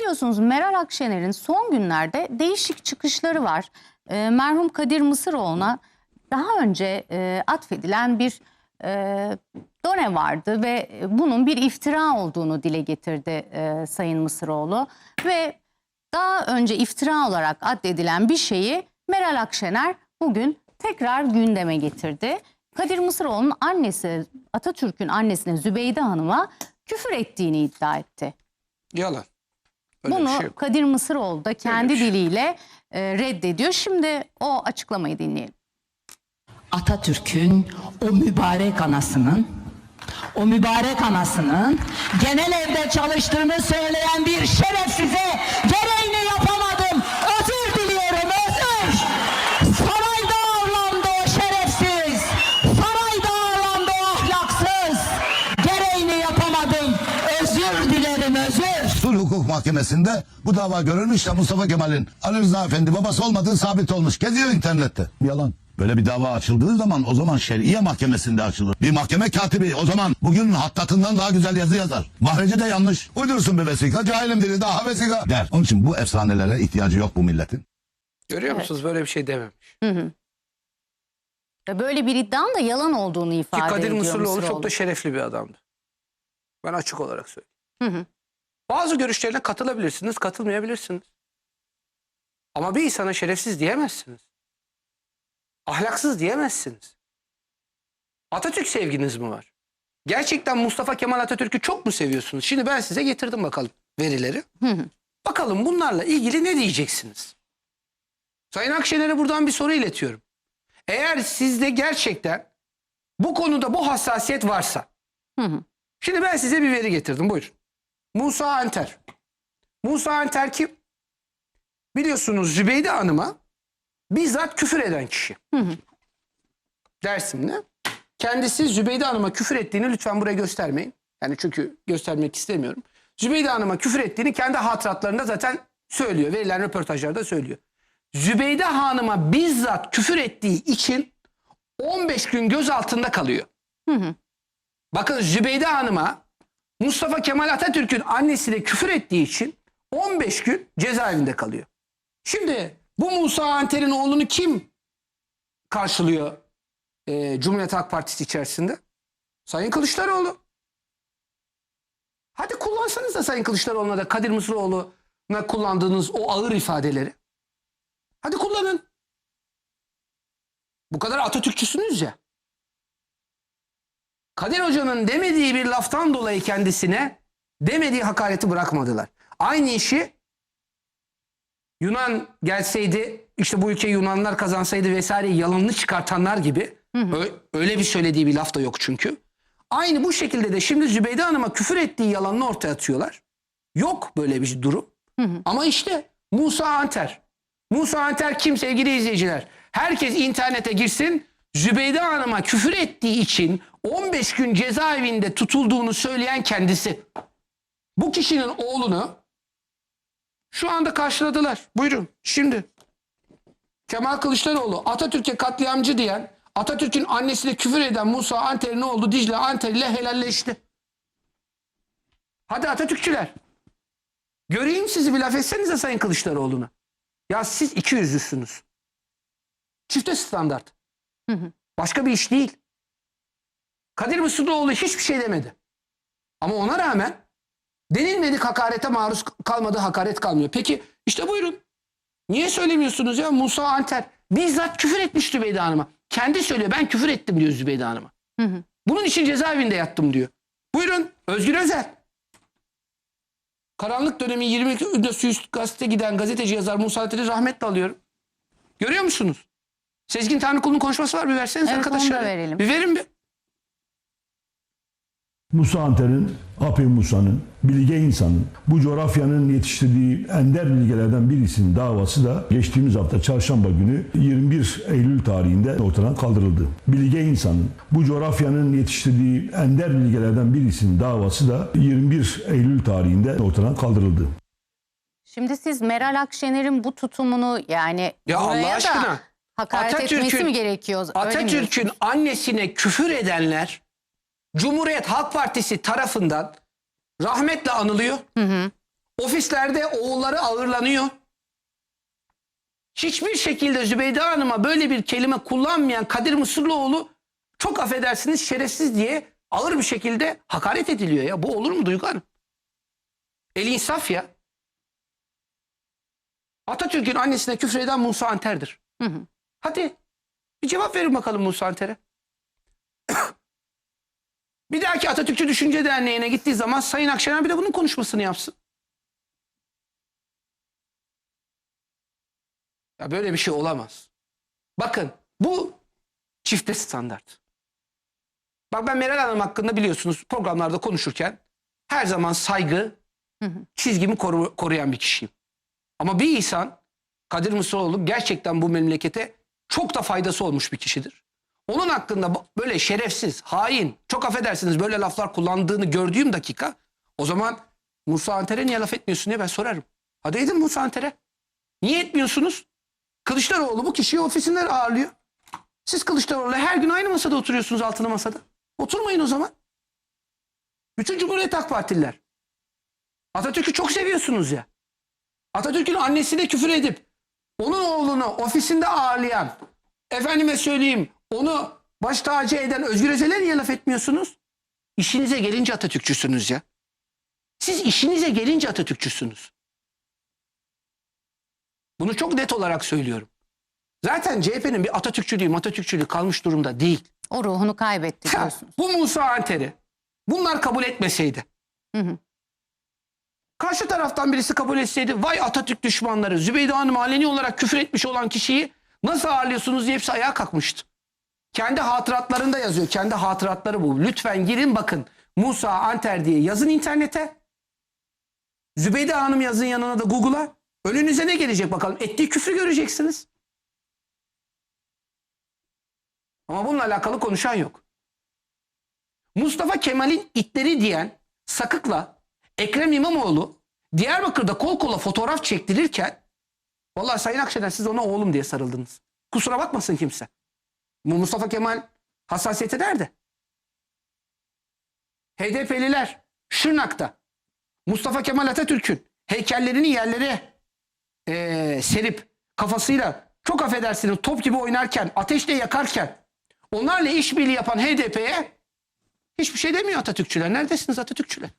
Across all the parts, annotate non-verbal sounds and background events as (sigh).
Biliyorsunuz Meral Akşener'in son günlerde değişik çıkışları var. Ee, merhum Kadir Mısıroğlu'na daha önce e, atfedilen bir e, done vardı ve bunun bir iftira olduğunu dile getirdi e, Sayın Mısıroğlu. Ve daha önce iftira olarak addedilen bir şeyi Meral Akşener bugün tekrar gündeme getirdi. Kadir Mısıroğlu'nun annesi Atatürk'ün annesine Zübeyde Hanım'a küfür ettiğini iddia etti. Yalan. Öyle Bunu şey yok. Kadir Mısıroğlu da kendi şey. diliyle e, reddediyor. Şimdi o açıklamayı dinleyelim. Atatürk'ün o mübarek anasının o mübarek anasının genel evde çalıştığını söyleyen bir şerefsize gereğini yapamadım. Özür diliyorum özür. Sarayda ağırlandı o şerefsiz. Sarayda ağırlandı o ahlaksız. Gereğini yapamadım. Özür dilerim özür. Sulh Hukuk Mahkemesi'nde bu dava görülmüş de Mustafa Kemal'in Ali Rıza Efendi babası olmadığı sabit olmuş. Geziyor internette. Yalan. Böyle bir dava açıldığı zaman o zaman şer'iye mahkemesinde açılır. Bir mahkeme katibi o zaman bugün hattatından daha güzel yazı yazar. Mahreci de yanlış. Uydursun bir vesika. Cahilim dili daha vesika der. Onun için bu efsanelere ihtiyacı yok bu milletin. Görüyor musunuz böyle bir şey dememiş. Ve Böyle bir iddianın da yalan olduğunu Ki ifade Kadir ediyor Mısırlıoğlu çok Mısıroğlu. da şerefli bir adamdı. Ben açık olarak söyleyeyim. Hı hı. Bazı görüşlerine katılabilirsiniz, katılmayabilirsiniz. Ama bir insana şerefsiz diyemezsiniz. Ahlaksız diyemezsiniz. Atatürk sevginiz mi var? Gerçekten Mustafa Kemal Atatürk'ü çok mu seviyorsunuz? Şimdi ben size getirdim bakalım verileri. Bakalım bunlarla ilgili ne diyeceksiniz? Sayın Akşener'e buradan bir soru iletiyorum. Eğer sizde gerçekten bu konuda bu hassasiyet varsa Hı hı. Şimdi ben size bir veri getirdim. Buyurun. Musa Anter. Musa Anter kim? Biliyorsunuz Zübeyde Hanım'a bizzat küfür eden kişi. Dersim'de. Kendisi Zübeyde Hanım'a küfür ettiğini lütfen buraya göstermeyin. Yani çünkü göstermek istemiyorum. Zübeyde Hanım'a küfür ettiğini kendi hatıratlarında zaten söylüyor. Verilen röportajlarda söylüyor. Zübeyde Hanım'a bizzat küfür ettiği için 15 gün gözaltında kalıyor. Bakın Zübeyde Hanım'a Mustafa Kemal Atatürk'ün annesine küfür ettiği için 15 gün cezaevinde kalıyor. Şimdi bu Musa Anter'in oğlunu kim karşılıyor e, Cumhuriyet Halk Partisi içerisinde? Sayın Kılıçdaroğlu. Hadi kullansanız da Sayın Kılıçdaroğlu'na da Kadir Mısıroğlu'na kullandığınız o ağır ifadeleri. Hadi kullanın. Bu kadar Atatürkçüsünüz ya. Kadir Hoca'nın demediği bir laftan dolayı kendisine demediği hakareti bırakmadılar. Aynı işi Yunan gelseydi işte bu ülkeyi Yunanlar kazansaydı vesaire yalanını çıkartanlar gibi ö- öyle bir söylediği bir laf da yok çünkü. Aynı bu şekilde de şimdi Zübeyde Hanım'a küfür ettiği yalanını ortaya atıyorlar. Yok böyle bir durum. Ama işte Musa Anter. Musa Anter kim sevgili izleyiciler? Herkes internete girsin. Zübeyde Hanım'a küfür ettiği için 15 gün cezaevinde tutulduğunu söyleyen kendisi. Bu kişinin oğlunu şu anda karşıladılar. Buyurun şimdi. Kemal Kılıçdaroğlu Atatürk'e katliamcı diyen Atatürk'ün annesine küfür eden Musa Anter'in oğlu Dicle Anter ile helalleşti. Hadi Atatürkçüler. Göreyim sizi bir laf etsenize Sayın Kılıçdaroğlu'na. Ya siz iki yüzlüsünüz. Çifte standart. Başka bir iş değil. Kadir Mısıroğlu hiçbir şey demedi. Ama ona rağmen denilmedik hakarete maruz kalmadı hakaret kalmıyor. Peki işte buyurun. Niye söylemiyorsunuz ya Musa Anter bizzat küfür etmiş Zübeyde Hanım'a. Kendi söylüyor ben küfür ettim diyor Zübeyde Hanım'a. Bunun için cezaevinde yattım diyor. Buyurun Özgür Özel. Karanlık dönemi 20 ünlü suikastete giden gazeteci yazar Musa Anter'i rahmetle alıyorum. Görüyor musunuz? Sezgin Tanrıkulu'nun konuşması var bir verseniz Evet, arkadaşlar. onu da verelim. Bir verin bir. Musa Anter'in, Api Musa'nın, bilge insanın, bu coğrafyanın yetiştirdiği ender bilgelerden birisinin davası da geçtiğimiz hafta çarşamba günü 21 Eylül tarihinde ortadan kaldırıldı. Bilge insanın, bu coğrafyanın yetiştirdiği ender bilgelerden birisinin davası da 21 Eylül tarihinde ortadan kaldırıldı. Şimdi siz Meral Akşener'in bu tutumunu yani Ya Allah aşkına, da hakaret etmesi mi gerekiyor? Atatürk'ün annesine küfür edenler Cumhuriyet Halk Partisi tarafından rahmetle anılıyor. Ofislerde oğulları ağırlanıyor. Hiçbir şekilde Zübeyde Hanım'a böyle bir kelime kullanmayan Kadir Mısırlıoğlu çok affedersiniz şerefsiz diye ağır bir şekilde hakaret ediliyor ya. Bu olur mu Duygu Hanım? El insaf ya. Atatürk'ün annesine küfreden Musa Anter'dir. Hı hı. Hadi bir cevap verin bakalım Musa Anter'e. (coughs) bir dahaki Atatürkçü Düşünce Derneği'ne gittiği zaman Sayın Akşener bir de bunun konuşmasını yapsın. Ya böyle bir şey olamaz. Bakın bu çifte standart. Bak ben Meral Hanım hakkında biliyorsunuz programlarda konuşurken her zaman saygı çizgimi koru- koruyan bir kişiyim. Ama bir insan Kadir Mısıroğlu gerçekten bu memlekete çok da faydası olmuş bir kişidir. Onun hakkında böyle şerefsiz, hain, çok affedersiniz böyle laflar kullandığını gördüğüm dakika o zaman Musa Anter'e niye laf etmiyorsun diye ben sorarım. Hadi edin Musa Anter'e. Niye etmiyorsunuz? Kılıçdaroğlu bu kişiyi ofisinde ağırlıyor. Siz Kılıçdaroğlu'yla her gün aynı masada oturuyorsunuz altılı masada. Oturmayın o zaman. Bütün Cumhuriyet Halk Partililer. Atatürk'ü çok seviyorsunuz ya. Atatürk'ün annesine küfür edip onun oğlunu ofisinde ağırlayan efendime söyleyeyim onu baş tacı eden Özgür Özel'e niye laf etmiyorsunuz? İşinize gelince Atatürkçüsünüz ya. Siz işinize gelince Atatürkçüsünüz. Bunu çok net olarak söylüyorum. Zaten CHP'nin bir Atatürkçülüğü, Atatürkçülüğü kalmış durumda değil. O ruhunu kaybetti Ha, bu Musa Anter'i bunlar kabul etmeseydi. Hı hı. Karşı taraftan birisi kabul etseydi vay Atatürk düşmanları Zübeyde Hanım aleni olarak küfür etmiş olan kişiyi nasıl ağırlıyorsunuz diye hepsi ayağa kalkmıştı. Kendi hatıratlarında yazıyor. Kendi hatıratları bu. Lütfen girin bakın. Musa Anter diye yazın internete. Zübeyde Hanım yazın yanına da Google'a. Önünüze ne gelecek bakalım. Ettiği küfrü göreceksiniz. Ama bununla alakalı konuşan yok. Mustafa Kemal'in itleri diyen Sakık'la Ekrem İmamoğlu Diyarbakır'da kol kola fotoğraf çektirirken vallahi Sayın Akşener siz ona oğlum diye sarıldınız. Kusura bakmasın kimse. Bu Mustafa Kemal hassasiyeti nerede? HDP'liler Şırnak'ta Mustafa Kemal Atatürk'ün heykellerini yerlere eee, serip kafasıyla çok affedersiniz top gibi oynarken ateşle yakarken onlarla işbirliği yapan HDP'ye hiçbir şey demiyor Atatürkçüler. Neredesiniz Atatürkçüler?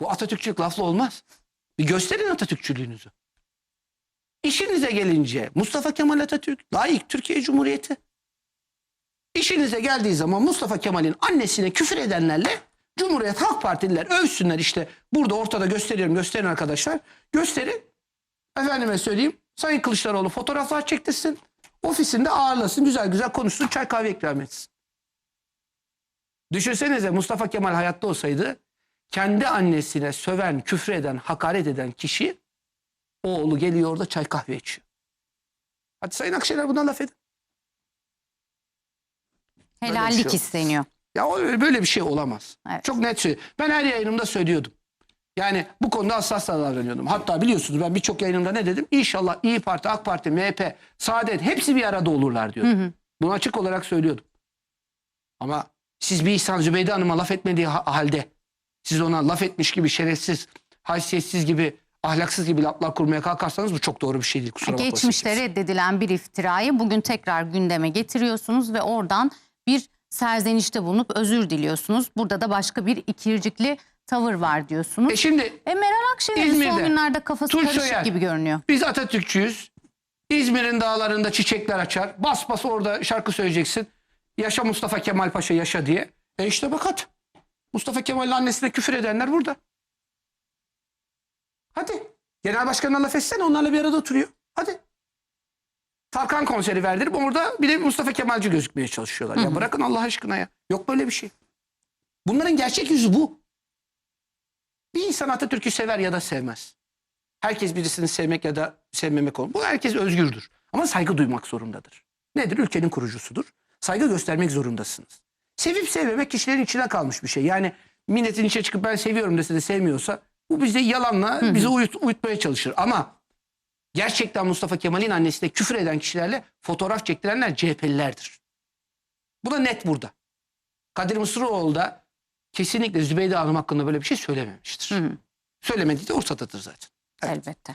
Bu Atatürkçülük lafla olmaz. Bir gösterin Atatürkçülüğünüzü. İşinize gelince Mustafa Kemal Atatürk layık Türkiye Cumhuriyeti. İşinize geldiği zaman Mustafa Kemal'in annesine küfür edenlerle Cumhuriyet Halk Partililer övsünler işte burada ortada gösteriyorum gösterin arkadaşlar. Gösterin. Efendime söyleyeyim Sayın Kılıçdaroğlu fotoğraflar çektirsin. Ofisinde ağırlasın güzel güzel konuşsun çay kahve ikram etsin. Düşünsenize Mustafa Kemal hayatta olsaydı kendi annesine söven, küfreden, hakaret eden kişi oğlu geliyor orada çay kahve içiyor. Hadi Sayın Akşener buna laf edin. Helallik şey isteniyor. Ya böyle bir şey olamaz. Evet. Çok net söylüyorum. Ben her yayınımda söylüyordum. Yani bu konuda hassas davranıyordum. Hatta biliyorsunuz ben birçok yayınımda ne dedim? İnşallah İyi Parti, AK Parti, MHP, Saadet hepsi bir arada olurlar diyordum. Bunu açık olarak söylüyordum. Ama siz bir İhsan Zübeyde Hanım'a laf etmediği ha- halde siz ona laf etmiş gibi şerefsiz, haysiyetsiz gibi, ahlaksız gibi laflar kurmaya kalkarsanız bu çok doğru bir şey değil. Kusura bakmasın Geçmişte reddedilen bir iftirayı bugün tekrar gündeme getiriyorsunuz ve oradan bir serzenişte bulunup özür diliyorsunuz. Burada da başka bir ikircikli tavır var diyorsunuz. E şimdi E Meral Akşener'in son günlerde kafası Tunç karışık Soyer. gibi görünüyor. Biz Atatürkçüyüz. İzmir'in dağlarında çiçekler açar. Bas bas orada şarkı söyleyeceksin. Yaşa Mustafa Kemal Paşa yaşa diye. E işte bak at. Mustafa Kemal'in annesine küfür edenler burada. Hadi. Genel başkanına laf etsene onlarla bir arada oturuyor. Hadi. Tarkan konseri verdirip orada bir de Mustafa Kemalci gözükmeye çalışıyorlar. Ya bırakın Allah aşkına ya. Yok böyle bir şey. Bunların gerçek yüzü bu. Bir insan Atatürk'ü sever ya da sevmez. Herkes birisini sevmek ya da sevmemek olur. Bu herkes özgürdür. Ama saygı duymak zorundadır. Nedir? Ülkenin kurucusudur. Saygı göstermek zorundasınız. Sevip sevmemek kişilerin içine kalmış bir şey. Yani milletin içine çıkıp ben seviyorum dese de sevmiyorsa bu bize yalanla bizi uyut, uyutmaya çalışır. Ama gerçekten Mustafa Kemal'in annesine küfür eden kişilerle fotoğraf çektirenler CHP'lilerdir. Bu da net burada. Kadir Mısıroğlu da kesinlikle Zübeyde Hanım hakkında böyle bir şey söylememiştir. Söylemediği de ortadadır zaten. Elbette.